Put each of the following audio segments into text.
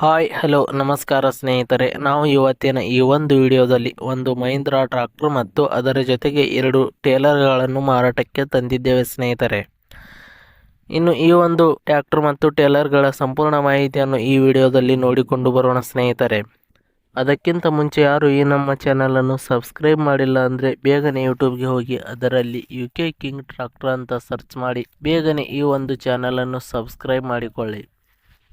Hi, hello, ನಮಸ್ಕಾರ ಸ್ನೇಹಿತರೆ. ನಾವು ಇವತ್ತಿನ ಈ ಒಂದು ವಿಡಿಯೋದಲ್ಲಿ ಒಂದು ಮಹೀಂದ್ರಾ ಟ್ರಾಕ್ಟರ್ ಮತ್ತು ಅದರ ಜೊತೆಗೆ ಎರಡು ಟೇಲರ್ಗಳನ್ನು ಮಾರಾಟಕ್ಕೆ ತಂದಿದ್ದೇವೆ ಸ್ನೇಹಿತರೆ. ಇನ್ನು ಈ ಒಂದು ಟ್ರ್ಯಾಕ್ಟರ್ ಮತ್ತು ಟೇಲರ್ಗಳ ಸಂಪೂರ್ಣ ಮಾಹಿತಿಯನ್ನು ಈ ವಿಡಿಯೋದಲ್ಲಿ ನೋಡಿಕೊಂಡು ಬರೋಣ ಸ್ನೇಹಿತರೆ. ಅದಕ್ಕಿಂತ ಮುಂಚೆ ಯಾರು ಈ ನಮ್ಮ ಚಾನಲನ್ನು ಸಬ್ಸ್ಕ್ರೈಬ್ ಮಾಡಿಲ್ಲ ಅಂದರೆ ಬೇಗನೆ ಯೂಟ್ಯೂಬ್ಗೆ ಹೋಗಿ ಅದರಲ್ಲಿ ಯು ಕೆ ಕಿಂಗ್ ಟ್ರಾಕ್ಟರ್ ಅಂತ ಸರ್ಚ್ ಮಾಡಿ ಬೇಗನೆ ಈ ಒಂದು ಚಾನಲನ್ನು ಸಬ್ಸ್ಕ್ರೈಬ್ ಮಾಡಿಕೊಳ್ಳಿ.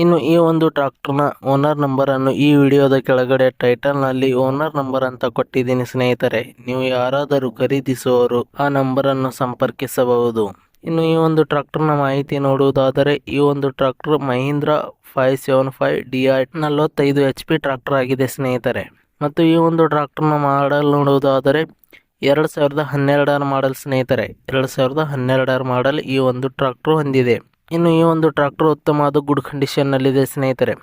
ಇನ್ನು ಈ ಒಂದು ಟ್ರಾಕ್ಟರ್ನ ಓನರ್ ನಂಬರನ್ನು ಈ ವಿಡಿಯೋದ ಕೆಳಗಡೆ ಟೈಟಲ್ನಲ್ಲಿ ಓನರ್ ನಂಬರ್ ಅಂತ ಕೊಟ್ಟಿದ್ದೀನಿ ಸ್ನೇಹಿತರೆ. ನೀವು ಯಾರಾದರೂ ಖರೀದಿಸುವವರು ಆ ನಂಬರನ್ನು ಸಂಪರ್ಕಿಸಬಹುದು. ಇನ್ನು ಈ ಒಂದು ಟ್ರಾಕ್ಟರ್ನ ಮಾಹಿತಿ ನೋಡುವುದಾದರೆ, ಈ ಒಂದು tractor Mahindra five seven five D I ನಲವತ್ತೈದು ಎಚ್ ಪಿ ಟ್ರಾಕ್ಟರ್ ಆಗಿದೆ ಸ್ನೇಹಿತರೆ. ಮತ್ತು ಈ ಒಂದು ಟ್ರಾಕ್ಟರ್ನ ಮಾಡಲ್ ನೋಡುವುದಾದರೆ, ಎರಡು ಸಾವಿರದ ಹನ್ನೆರಡರ ಮಾಡಲ್ ಸ್ನೇಹಿತರೆ. ಎರಡು ಸಾವಿರದ ಹನ್ನೆರಡರ ಮಾಡಲ್ ಈ ಒಂದು ಟ್ರಾಕ್ಟರ್ ಹೊಂದಿದೆ. ಇನ್ನು ಈ ಒಂದು ಟ್ರಾಕ್ಟರ್ ಉತ್ತಮವಾದ ಗುಡ್ ಕಂಡೀಷನ್ನಲ್ಲಿದೆ ಸ್ನೇಹಿತರೆ.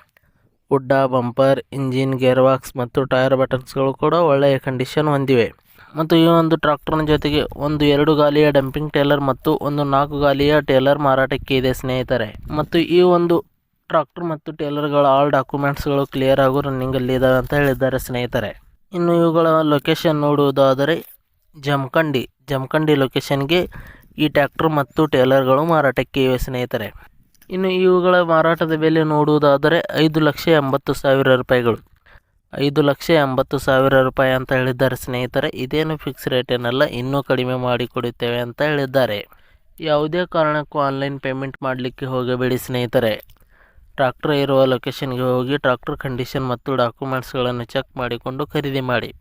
ಉಡ್ಡ, ಬಂಪರ್, ಇಂಜಿನ್ ಗೇರ್ ಬಾಕ್ಸ್ ಮತ್ತು ಟೈರ್ ಬಟನ್ಸ್ಗಳು ಕೂಡ ಒಳ್ಳೆಯ ಕಂಡೀಷನ್ ಹೊಂದಿವೆ. ಮತ್ತು ಈ ಒಂದು ಟ್ರಾಕ್ಟರ್ನ ಜೊತೆಗೆ ಒಂದು ಎರಡು ಗಾಲಿಯ ಡಂಪಿಂಗ್ ಟೇಲರ್ ಮತ್ತು ಒಂದು ನಾಲ್ಕು ಗಾಲಿಯ ಟೇಲರ್ ಮಾರಾಟಕ್ಕೆ ಇದೆ ಸ್ನೇಹಿತರೆ. ಮತ್ತು ಈ ಒಂದು ಟ್ರಾಕ್ಟರ್ ಮತ್ತು ಟೇಲರ್ಗಳ ಆಲ್ ಡಾಕ್ಯುಮೆಂಟ್ಸ್ಗಳು ಕ್ಲಿಯರ್ ಆಗೋ ರನ್ನಿಂಗಲ್ಲಿ ಇದ್ದಾವೆ ಅಂತ ಹೇಳಿದ್ದಾರೆ ಸ್ನೇಹಿತರೆ. ಇನ್ನು ಇವುಗಳ ಲೊಕೇಶನ್ ನೋಡುವುದಾದರೆ ಜಮಖಂಡಿ. ಜಮಖಂಡಿ ಲೊಕೇಶನ್ಗೆ ಈ ಟ್ಯಾಕ್ಟರ್ ಮತ್ತು ಟೇಲರ್ಗಳು ಮಾರಾಟಕ್ಕೆ ಇವೆ ಸ್ನೇಹಿತರೆ. ಇನ್ನು ಇವುಗಳ ಮಾರಾಟದ ಬೆಲೆ ನೋಡುವುದಾದರೆ ಐದು ಲಕ್ಷ ಎಂಬತ್ತು ಸಾವಿರ ರೂಪಾಯಿಗಳು. ಐದು ಲಕ್ಷ ಎಂಬತ್ತು ಸಾವಿರ ರೂಪಾಯಿ ಅಂತ ಹೇಳಿದ್ದಾರೆ ಸ್ನೇಹಿತರೆ. ಇದೇನು ಫಿಕ್ಸ್ ರೇಟ್ ಏನಲ್ಲ, ಇನ್ನೂ ಕಡಿಮೆ ಮಾಡಿಕೊಡುತ್ತೇವೆ ಅಂತ ಹೇಳಿದ್ದಾರೆ. ಯಾವುದೇ ಕಾರಣಕ್ಕೂ ಆನ್ಲೈನ್ ಪೇಮೆಂಟ್ ಮಾಡಲಿಕ್ಕೆ ಹೋಗಬೇಡಿ ಸ್ನೇಹಿತರೆ. ಟ್ರಾಕ್ಟರ್ ಇರುವ ಲೊಕೇಶನ್ಗೆ ಹೋಗಿ ಟ್ರಾಕ್ಟರ್ ಕಂಡೀಷನ್ ಮತ್ತು ಡಾಕ್ಯುಮೆಂಟ್ಸ್ಗಳನ್ನು ಚೆಕ್ ಮಾಡಿಕೊಂಡು ಖರೀದಿ ಮಾಡಿ.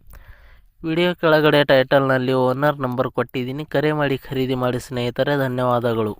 ವಿಡಿಯೋ ಕೆಳಗಡೆ ಟೈಟಲ್ನಲ್ಲಿ ಓನರ್ ನಂಬರ್ ಕೊಟ್ಟಿದ್ದೀನಿ. ಕರೆ ಮಾಡಿ ಖರೀದಿ ಮಾಡಿ ಸ್ನೇಹಿತರೆ ಧನ್ಯವಾದಗಳು.